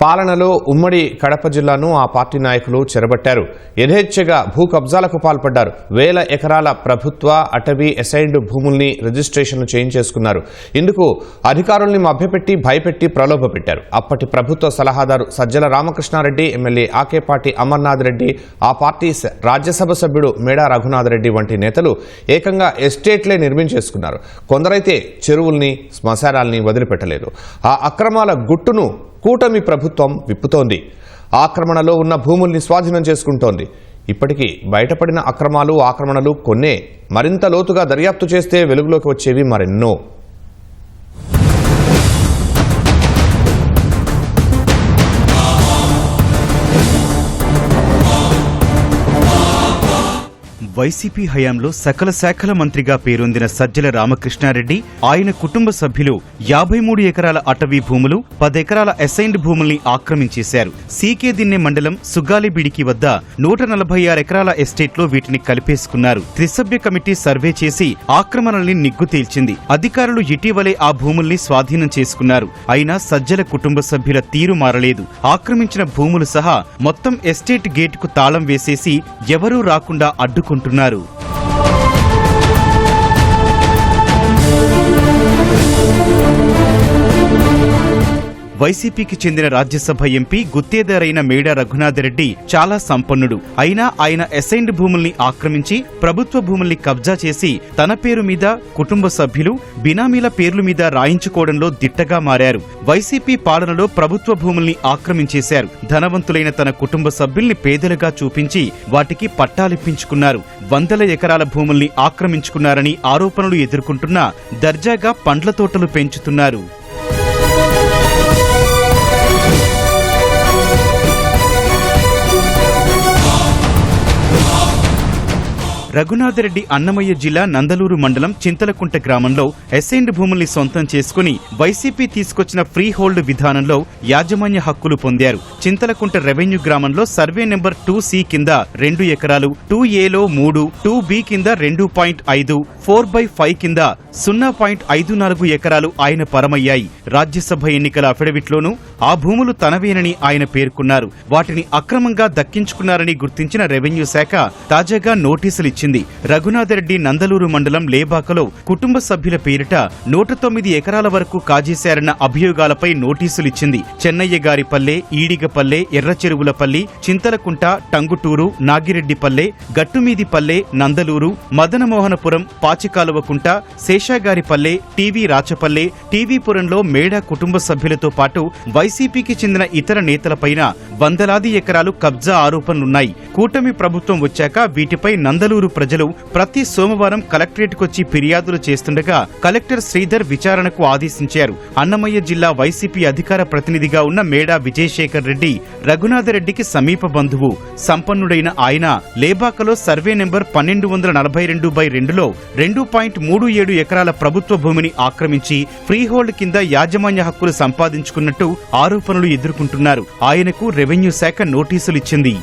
పాలనలో ఉమ్మడి కడప జిల్లాను ఆ పార్టీ నాయకులు చెరబట్టారు. యథేచ్ఛగా భూ కబ్జాలకు పాల్పడ్డారు. వేల ఎకరాల ప్రభుత్వ అటవీ అసైన్డ్ భూముల్ని రిజిస్ట్రేషన్లు చేయించేసుకున్నారు. ఇందుకు అధికారుల్ని మభ్యపెట్టి భయపెట్టి ప్రలోభ పెట్టారు. అప్పటి ప్రభుత్వ సలహాదారు సజ్జల రామకృష్ణారెడ్డి ఎమ్మెల్యే ఆకేపాటి అమర్నాథ్ రెడ్డి ఆ పార్టీ స- రాజ్యసభ సభ్యుడు మేడా రఘునాథ్ రెడ్డి వంటి నేతలు ఏకంగా ఎస్టేట్లే నిర్మించేసుకున్నారు. కొందరైతే చెరువుల్ని శ్మశానాల్ని వదిలిపెట్టలేదు. ఆ అక్రమాల గుట్టును కూటమి ప్రభుత్వం విప్పుతోంది. ఆక్రమణలో ఉన్న భూముల్ని స్వాధీనం చేసుకుంటోంది. ఇప్పటికీ బయటపడిన అక్రమాలు ఆక్రమణలు కొన్నే మరింత లోతుగా దర్యాప్తు చేస్తే వెలుగులోకి వచ్చేవి మరెన్నో. వైసీపీ హయాంలో సకల శాఖల మంత్రిగా పేరొందిన సజ్జల రామకృష్ణారెడ్డి ఆయన కుటుంబ సభ్యులు యాభై మూడు ఎకరాల అటవీ భూములు పదెకరాల అసైన్డ్ భూముల్ని ఆక్రమించేశారు. సీకే దిన్నె మండలం సుగాలిబిడికి వద్ద నూట నలభై ఆరు ఎకరాల ఎస్టేట్లో వీటిని కలిపేసుకున్నారు. త్రిసభ్య కమిటీ సర్వే చేసి ఆక్రమణల్ని నిగ్గు తేల్చింది. అధికారులు ఇటీవలే ఆ భూముల్ని స్వాధీనం చేసుకున్నారు. అయినా సజ్జల కుటుంబ సభ్యుల తీరు మారలేదు. ఆక్రమించిన భూములు సహా మొత్తం ఎస్టేట్ గేటుకు తాళం వేసేసి ఎవరూ రాకుండా అడ్డుకుంటున్నారు. అంటున్నారు వైసీపీకి చెందిన రాజ్యసభ ఎంపీ గుత్తేదారైన మేడా రఘునాథరెడ్డి చాలా సంపన్నుడు. అయినా ఆయన అసైన్డ్ భూముల్ని ఆక్రమించి ప్రభుత్వ భూముల్ని కబ్జా చేసి తన పేరు మీద కుటుంబ సభ్యులు బినామీల పేర్ల మీద రాయించుకోవడంలో దిట్టగా మారారు. వైసీపీ పాలనలో ప్రభుత్వ భూముల్ని ఆక్రమించేశారు. ధనవంతులైన తన కుటుంబ సభ్యుల్ని పేదలుగా చూపించి వాటికి పట్టాలిప్పించుకున్నారు. వందల ఎకరాల భూముల్ని ఆక్రమించుకున్నారని ఆరోపణలు ఎదుర్కొంటున్నా దర్జాగా పండ్ల తోటలు పెంచుతున్నారు. రఘునాథరెడ్డి అన్నమయ్య జిల్లా నందలూరు మండలం చింతలకుంట గ్రామంలో అసైన్డ్ భూముల్ని సొంతం చేసుకుని వైసీపీ తీసుకొచ్చిన ఫ్రీ హోల్డ్ విధానంలో యాజమాన్య హక్కులు పొందారు. చింతలకుంట రెవెన్యూ గ్రామంలో సర్వే నెంబర్ టూ సి కింద రెండు ఎకరాలు టూ ఏలో మూడు టూ బి కింద రెండు పాయింట్ ఐదు ఫోర్ బై ఫైవ్ కింద సున్నా పాయింట్ ఐదు నాలుగు ఎకరాలు ఆయన పరమయ్యాయి. రాజ్యసభ ఎన్నికల అఫిడవిట్లోనూ ఆ భూములు తనవేనని ఆయన పేర్కొన్నారు. వాటిని అక్రమంగా దక్కించుకున్నారని గుర్తించిన రెవెన్యూ శాఖ తాజాగా నోటీసులు నోటీసులిచ్చింది రఘునాథరెడ్డి నందలూరు మండలం లేబాకలో కుటుంబ సభ్యుల పేరిట నూట తొమ్మిది ఎకరాల వరకు కాజేశారన్న అభియోగాలపై నోటీసులిచ్చింది. చెన్నయ్య గారిపల్లె ఈడిగపల్లె ఎర్రచెరువులపల్లి చింతలకుంట టంగుటూరు నాగిరెడ్డిపల్లె గట్టుమీదిపల్లె నందలూరు మదనమోహనపురం పాచికాలువకుంట శేషాగారిపల్లె టీవీ రాచపల్లె టీవీపురంలో మేడా కుటుంబ సభ్యులతో పాటు వైసీపీకి చెందిన ఇతర నేతలపైన వందలాది ఎకరాలు కబ్జా ఆరోపణలున్నాయి. కూటమి ప్రభుత్వం వచ్చాక వీటిపై నందలూరు ప్రజలు ప్రతి సోమవారం కలెక్టరేట్కొచ్చి ఫిర్యాదులు చేస్తుండగా కలెక్టర్ శ్రీధర్ విచారణకు ఆదేశించారు. అన్నమయ్య జిల్లా వైసీపీ అధికార ప్రతినిధిగా ఉన్న మేడా విజయశేఖర్ రెడ్డి రఘునాథరెడ్డికి సమీప బంధువు. సంపన్నుడైన ఆయన లేబాకలో సర్వే నెంబర్ పన్నెండు వందల నలభై రెండు బై రెండులో రెండు పాయింట్ మూడు ఏడు ఎకరాల ప్రభుత్వ భూమిని ఆక్రమించి ఫ్రీహోల్డ్ కింద యాజమాన్య హక్కులు సంపాదించుకున్నట్టు ఆరోపణలు ఎదుర్కొంటున్నారు. ఆయనకు రెవెన్యూ శాఖ నోటీసులిచ్చింది.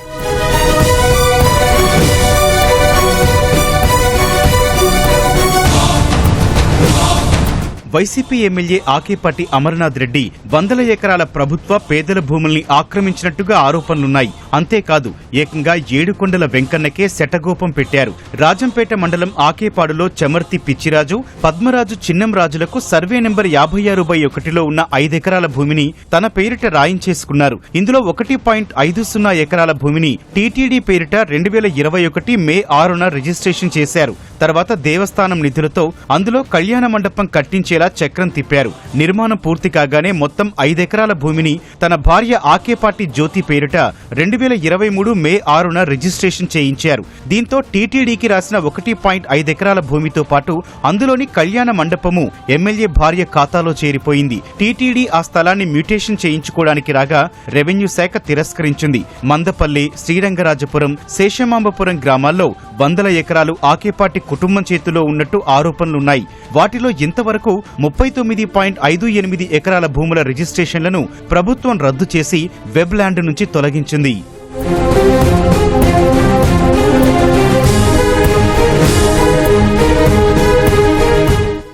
వైసీపీ ఎమ్మెల్యే ఆకేపాటి అమర్నాథ్ రెడ్డి వందల ఎకరాల ప్రభుత్వ పేదల భూముల్ని ఆక్రమించినట్టుగా ఆరోపణలున్నాయి. అంతేకాదు ఏకంగా ఏడుకొండల వెంకన్నకే శటగోపం పెట్టారు. రాజంపేట మండలం ఆకేపాడులో చమర్తి పిచ్చిరాజు పద్మరాజు చిన్నంరాజులకు సర్వే నెంబర్ యాభై ఆరు బై ఒకటిలో ఉన్న ఐదెకరాల భూమిని తన పేరిట రాయించేసుకున్నారు. ఇందులో ఒకటి పాయింట్ ఐదు సున్నా ఎకరాల భూమిని టీటీడీ పేరిట రెండు వేల ఇరవై ఒకటి మే ఆరున రిజిస్ట్రేషన్ చేశారు. తర్వాత దేవస్థానం నిధులతో అందులో కళ్యాణ మండపం కట్టించే కట్టించేలా చక్రం తిప్పారు. నిర్మాణం పూర్తి కాగానే మొత్తం ఐదెకరాల భూమిని తన భార్య ఆకేపాటి జ్యోతి పేరిట రెండు వేల ఇరవై మూడు మే ఆరున రిజిస్ట్రేషన్ చేయించారు. దీంతో టీటీడీకి రాసిన ఒకటి పాయింట్ ఐదెకరాల భూమితో పాటు అందులోని కళ్యాణ మండపము ఎమ్మెల్యే భార్య ఖాతాలో చేరిపోయింది. టీటీడీ ఆ స్థలాన్ని మ్యూటేషన్ చేయించుకోవడానికి రాగా రెవెన్యూ శాఖ తిరస్కరించింది. మందపల్లి శ్రీరంగరాజపురం శేషమాంబపురం గ్రామాల్లో వందల ఎకరాలు ఆకేపాటి కుటుంబం చేతిలో ఉన్నట్టు ఆరోపణలున్నాయి. వాటిలో ఇంతవరకు ముప్పై తొమ్మిది పాయింట్ ఐదు ఎనిమిది ఎకరాల భూముల రిజిస్ట్రేషన్లను ప్రభుత్వం రద్దు చేసి వెబ్ ల్యాండ్ నుంచి తొలగించింది.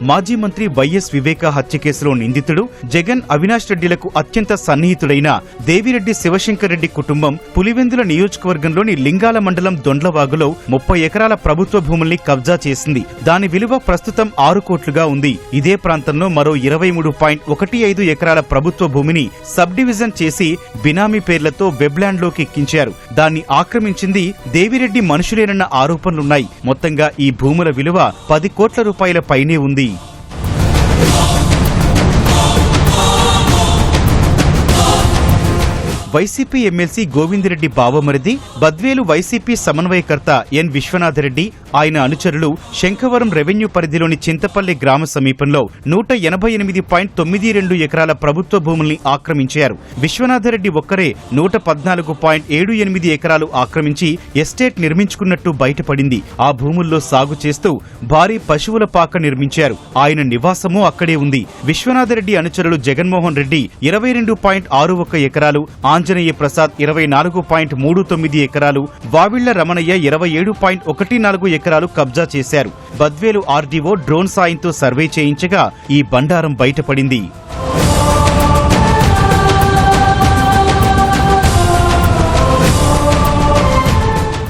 మాజీ మంత్రి వైఎస్ వివేక హత్య కేసులో నిందితుడు జగన్ అవినాష్ రెడ్డిలకు అత్యంత సన్నిహితుడైన దేవిరెడ్డి శివశంకర్ రెడ్డి కుటుంబం పులివెందుల నియోజకవర్గంలోని లింగాల మండలం దొండ్లవాగులో ముప్పై ఎకరాల ప్రభుత్వ భూముల్ని కబ్జా చేసింది. దాని విలువ ప్రస్తుతం ఆరు కోట్లుగా ఉంది. ఇదే ప్రాంతంలో మరో ఇరవై మూడు పాయింట్ ఒకటి ఐదు ఎకరాల ప్రభుత్వ భూమిని సబ్ డివిజన్ చేసి బినామీ పేర్లతో వెబ్లాండ్లోకి ఎక్కించారు. దాన్ని ఆక్రమించింది దేవిరెడ్డి మనుషులేనన్న ఆరోపణలున్నాయి. మొత్తంగా ఈ భూముల విలువ పది కోట్ల రూపాయల పైనే ఉంది. వైసీపీ ఎమ్మెల్సీ గోవిందరెడ్డి బావమరిది బద్వేలు వైసీపీ సమన్వయకర్త ఎన్ విశ్వనాథరెడ్డి ఆయన అనుచరులు శంఖవరం రెవెన్యూ పరిధిలోని చింతపల్లి గ్రామ సమీపంలో నూట ఎనభై ఎనిమిది పాయింట్ తొమ్మిది రెండు ఎకరాల ప్రభుత్వ భూముల్ని ఆక్రమించారు. విశ్వనాథరెడ్డి ఒక్కరే నూట పద్నాలుగు పాయింట్ ఏడు ఎనిమిది ఎకరాలు ఆక్రమించి ఎస్టేట్ నిర్మించుకున్నట్టు బయటపడింది. ఆ భూముల్లో సాగు చేస్తూ భారీ పశువుల పాక నిర్మించారు. ఆయన నివాసము అక్కడే ఉంది. విశ్వనాథరెడ్డి అనుచరులు జగన్మోహన్ రెడ్డి ఇరవై రెండు పాయింట్ ఆరు ఒక్క ఎకరాలు ఆంజనేయ ప్రసాద్ ఇరవై నాలుగు పాయింట్ మూడు తొమ్మిది ఎకరాలు వావిళ్ళ రమణయ్య ఇరవై ఏడు పాయింట్ ఒకటి నాలుగు ఎకరాలు కబ్జా చేశారు. బద్వేలు ఆర్డీఓ డ్రోన్ సాయంతో సర్వే చేయించగా ఈ బండారం బయటపడింది.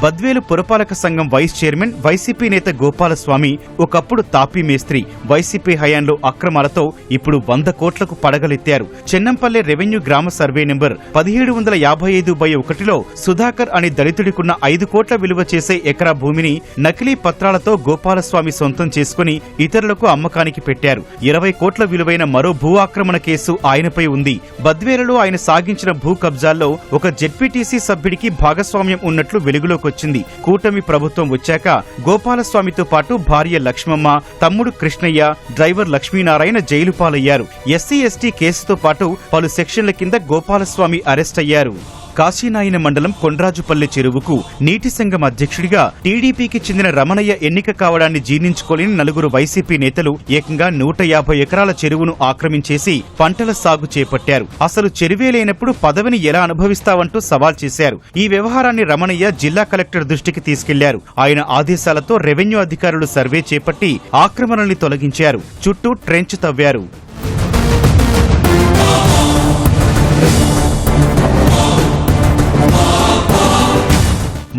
బద్వేలు పురపాలక సంఘం వైస్ చైర్మన్ వైసీపీ నేత గోపాలస్వామి ఒకప్పుడు తాపీ మేస్త్రి వైసీపీ హయాంలో అక్రమాలతో ఇప్పుడు వంద కోట్లకు పడగలెత్తారు. చెన్నంపల్లె రెవెన్యూ గ్రామ సర్వే నెంబర్ పదిహేడు వందల యాభై ఐదు బై ఒకటిలో సుధాకర్ అనే దళితుడికున్న ఐదు కోట్ల విలువ చేసే ఎకరా భూమిని నకిలీ పత్రాలతో గోపాలస్వామి సొంతం చేసుకుని ఇతరులకు అమ్మకానికి పెట్టారు. ఇరవై కోట్ల విలువైన మరో భూ ఆక్రమణ కేసు ఆయనపై ఉంది. బద్వేలలో ఆయన సాగించిన భూ కబ్జాల్లో ఒక జెడ్పీటీసీ సభ్యుడికి భాగస్వామ్యం ఉన్నట్లు వెలుగులోకి వచ్చింది. కూటమి ప్రభుత్వం వచ్చాక గోపాలస్వామితో పాటు భార్య లక్ష్మమ్మ తమ్ముడు కృష్ణయ్య డ్రైవర్ లక్ష్మీనారాయణ జైలు పాలయ్యారు ఎస్సీ ఎస్టీ కేసుతో పాటు పలు సెక్షన్ల కింద గోపాలస్వామి అరెస్ట్ అయ్యారు. కాశీనాయన మండలం కొండ్రాజుపల్లి చెరువుకు నీటి సంఘం అధ్యక్షుడిగా టీడీపీకి చెందిన రమణయ్య ఎన్నిక కావడాన్ని జీర్ణించుకోలేని నలుగురు వైసీపీ నేతలు ఏకంగా నూట యాభై ఎకరాల చెరువును ఆక్రమించేసి పంటల సాగు చేపట్టారు. అసలు చెరువే లేనప్పుడు పదవిని ఎలా అనుభవిస్తావంటూ సవాల్ చేశారు. ఈ వ్యవహారాన్ని రమణయ్య జిల్లా కలెక్టర్ దృష్టికి తీసుకెళ్ళారు. ఆయన ఆదేశాలతో రెవెన్యూ అధికారులు సర్వే చేపట్టి ఆక్రమణల్ని తొలగించారు. చుట్టూ ట్రెంచ్ తవ్వారు.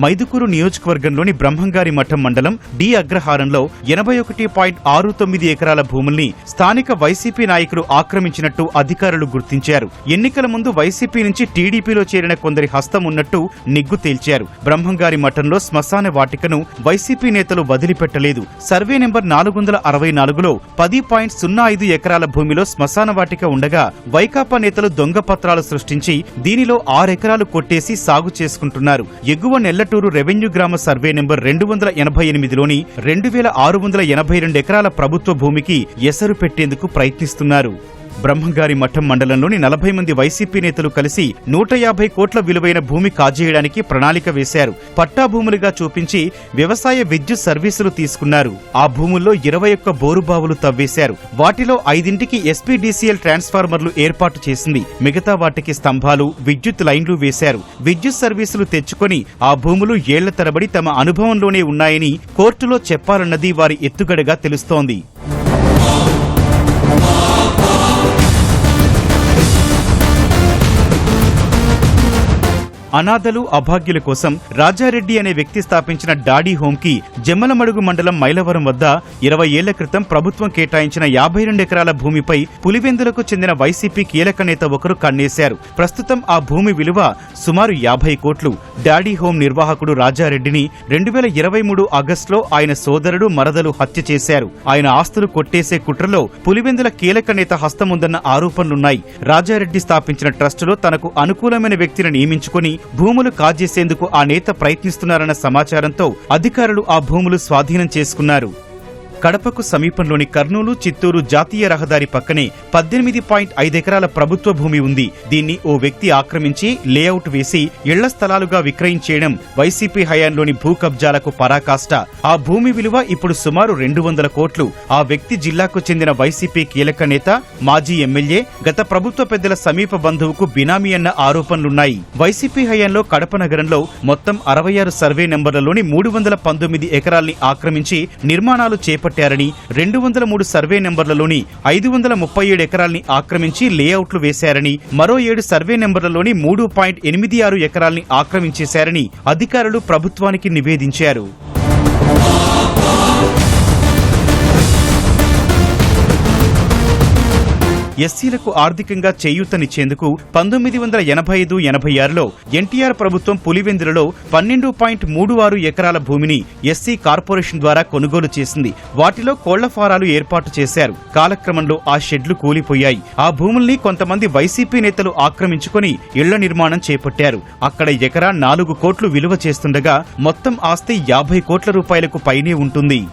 మైదుకూరు నియోజకవర్గంలోని బ్రహ్మంగారి మఠం మండలం డి అగ్రహారంలో ఎనభై ఒకటి పాయింట్ ఆరు తొమ్మిది ఎకరాల భూముల్ని స్థానిక వైసీపీ నాయకులు ఆక్రమించినట్టు అధికారులు గుర్తించారు. ఎన్నికల ముందు వైసీపీ నుంచి టీడీపీలో చేరిన కొందరి హస్తం ఉన్నట్టు నిగ్గు తేల్చారు. బ్రహ్మంగారి మఠంలో శ్మశాన వాటికను వైసీపీ నేతలు వదిలిపెట్టలేదు. సర్వే నెంబర్ నాలుగు వందల అరవై నాలుగులో పది పాయింట్ సున్నా ఐదు ఎకరాల భూమిలో శ్మశాన వాటిక ఉండగా వైకాపా నేతలు దొంగ పత్రాలు సృష్టించి దీనిలో ఆరెకరాలు కొట్టేసి సాగు చేసుకుంటున్నారు. ఎగువ నెల్లటూరు రెవెన్యూ గ్రామ సర్వే నెంబర్ రెండు వందల ఎనభై ఎనిమిదిలోని రెండు వేల ఆరు వందల ఎనభై రెండు ఎకరాల ప్రభుత్వ భూమికి ఎసరు పెట్టేందుకు ప్రయత్నిస్తున్నారు. బ్రహ్మంగారి మఠం మండలంలోని నలభై మంది వైసీపీ నేతలు కలిసి నూట యాభై కోట్ల విలువైన భూమి కాజేయడానికి ప్రణాళిక వేశారు. పట్టా భూములుగా చూపించి వ్యవసాయ విద్యుత్ సర్వీసులు తీసుకున్నారు. ఆ భూముల్లో ఇరవై ఒక్క బోరుబావులు తవ్వేశారు. వాటిలో ఐదింటికి ఎస్పీడీసీఎల్ ట్రాన్స్ఫార్మర్లు ఏర్పాటు చేసింది. మిగతా వాటికి స్తంభాలు విద్యుత్ లైన్లు వేశారు. విద్యుత్ సర్వీసులు తెచ్చుకొని ఆ భూములు ఏళ్ళ తరబడి తమ అనుభవంలోనే ఉన్నాయని కోర్టులో చెప్పాలన్నది వారి ఎత్తుగడగా తెలుస్తోంది. అనాథలు అభాగ్యుల కోసం రాజారెడ్డి అనే వ్యక్తి స్థాపించిన డాడీ హోమ్కి జమ్మలమడుగు మండలం మైలవరం వద్ద ఇరవై ఏళ్ళ క్రితం ప్రభుత్వం కేటాయించిన యాభై రెండు ఎకరాల భూమిపై పులివెందులకు చెందిన వైసీపీ కీలక నేత ఒకరు కన్నేశారు. ప్రస్తుతం ఆ భూమి విలువ సుమారు యాభై కోట్లు. డాడీ హోమ్ నిర్వాహకుడు రాజారెడ్డిని రెండు వేల ఇరవై మూడు ఆగస్టులో ఆయన సోదరుడు మరదలు హత్య చేశారు. ఆయన ఆస్తులు కొట్టేసే కుట్రలో పులివెందుల కీలక నేత హస్తముందన్న ఆరోపణలున్నాయి. రాజారెడ్డి స్థాపించిన ట్రస్టులో తనకు అనుకూలమైన వ్యక్తిని నియమించుకుని భూములు కాజేసేందుకు ఆ నేత ప్రయత్నిస్తున్నారన్న సమాచారంతో అధికారులు ఆ భూములు స్వాధీనం చేసుకున్నారు. కడపకు సమీపంలోని కర్నూలు చిత్తూరు జాతీయ రహదారి పక్కనే పద్దెనిమిది పాయింట్ ఐదెకరాల ప్రభుత్వ భూమి ఉంది. దీన్ని ఓ వ్యక్తి ఆక్రమించి లేఅవుట్ వేసి ఇళ్ళ స్థలాలుగా విక్రయించేయడం వైసీపీ హయాంలోని భూ కబ్జాలకు పరాకాష్ట. ఆ భూమి విలువ ఇప్పుడు సుమారు రెండు వందల కోట్లు. ఆ వ్యక్తి జిల్లాకు చెందిన వైసీపీ కీలక నేత మాజీ ఎమ్మెల్యే గత ప్రభుత్వ పెద్దల సమీప బంధువుకు బినామీ అన్న ఆరోపణలున్నాయి. వైసీపీ హయాంలో కడప నగరంలో మొత్తం అరవై ఆరు సర్వే నెంబర్లలోని మూడు వందల పంతొమ్మిది ఎకరాల్ని ఆక్రమించి నిర్మాణాలు చేపట్టారు చేపట్టారని రెండు వందల మూడు సర్వే నెంబర్లలోని ఐదు వందల ముప్పై ఏడు ఎకరాల్ని ఆక్రమించి లేఅవుట్లు వేశారని మరో ఏడు సర్వే నెంబర్లలోని మూడు పాయింట్ ఎనిమిది ఆరు ఎకరాల్ని ఆక్రమించేశారని అధికారులు ప్రభుత్వానికి నివేదించారు. ఎస్సీలకు ఆర్థికంగా చేయూతనిచ్చేందుకు పంతొమ్మిది వందల ఎనభై ఐదు ఎనభై ఆరులో ఎన్టీఆర్ ప్రభుత్వం పులివెందులలో పన్నెండు పాయింట్ మూడు ఆరు ఎకరాల భూమిని ఎస్సీ కార్పొరేషన్ ద్వారా కొనుగోలు చేసింది. వాటిలో కోళ్ళ ఫారాలు ఏర్పాటు చేశారు. కాలక్రమంలో ఆ షెడ్లు కూలిపోయాయి. ఆ భూముల్ని కొంతమంది వైసీపీ నేతలు ఆక్రమించుకొని ఇళ్ళ నిర్మాణం చేపట్టారు. అక్కడ ఎకరా నాలుగు కోట్లు విలువ చేస్తుండగా మొత్తం ఆస్తి యాభై కోట్ల రూపాయలకు పైనే ఉంటుంది.